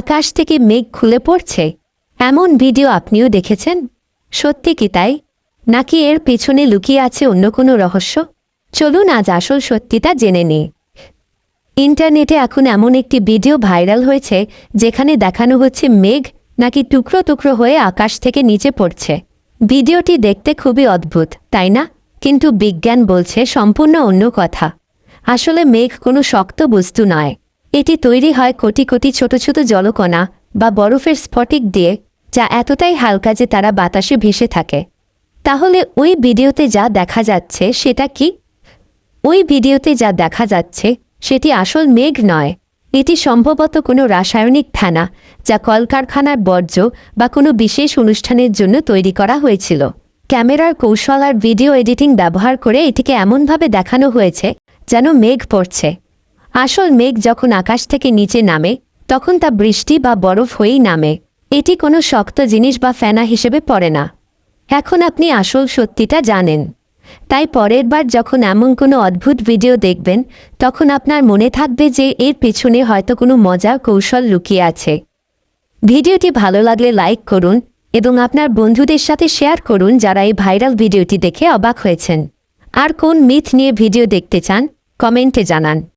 আকাশ থেকে মেঘ খুলে পড়ছে। এমন ভিডিও আপনিও দেখেছেন? সত্যি কি তাই? নাকি এর পেছনে লুকিয়ে আছে অন্য কোনো রহস্য? চলুন আজ আসল সত্যিটা জেনে নিই। ইন্টারনেটে এখন এমন একটি ভিডিও ভাইরাল হয়েছে, যেখানে দেখানো হচ্ছে মেঘ নাকি টুকরো টুকরো হয়ে আকাশ থেকে নিচে পড়ছে। ভিডিওটি দেখতে খুবই অদ্ভুত, তাই না? কিন্তু বিজ্ঞান বলছে সম্পূর্ণ অন্য কথা। আসলে মেঘ কোনো শক্ত বস্তু নয়। এটি তৈরি হয় কোটি কোটি ছোট ছোট জলকণা বা বরফের স্ফটিক দিয়ে, যা এতটাই হালকা যে তারা বাতাসে ভেসে থাকে। তাহলে ওই ভিডিওতে যা দেখা যাচ্ছে সেটা কি? ওই ভিডিওতে যা দেখা যাচ্ছে সেটি আসল মেঘ নয়। এটি সম্ভবত কোনো রাসায়নিক ফেনা, যা কলকারখানার বর্জ্য বা কোনো বিশেষ অনুষ্ঠানের জন্য তৈরি করা হয়েছিল। ক্যামেরার কৌশল আর ভিডিও এডিটিং ব্যবহার করে এটিকে এমনভাবে দেখানো হয়েছে যেন মেঘ পড়ছে। আসল মেঘ যখন আকাশ থেকে নিচে নামে, তখন তা বৃষ্টি বা বরফ হয়েই নামে। এটি কোনো শক্ত জিনিস বা ফেনা হিসেবে পড়ে না। এখন আপনি আসল সত্যিটা জানেন। তাই পরের বার যখন এমন কোনো অদ্ভুত ভিডিও দেখবেন, তখন আপনার মনে থাকবে যে এর পেছনে হয়তো কোনো মজা কৌশল লুকিয়ে আছে। ভিডিওটি ভালো লাগলে লাইক করুন এবং আপনার বন্ধুদের সাথে শেয়ার করুন যারা এই ভাইরাল ভিডিওটি দেখে অবাক হয়েছেন। আর কোন মিথ নিয়ে ভিডিও দেখতে চান, কমেন্টে জানান।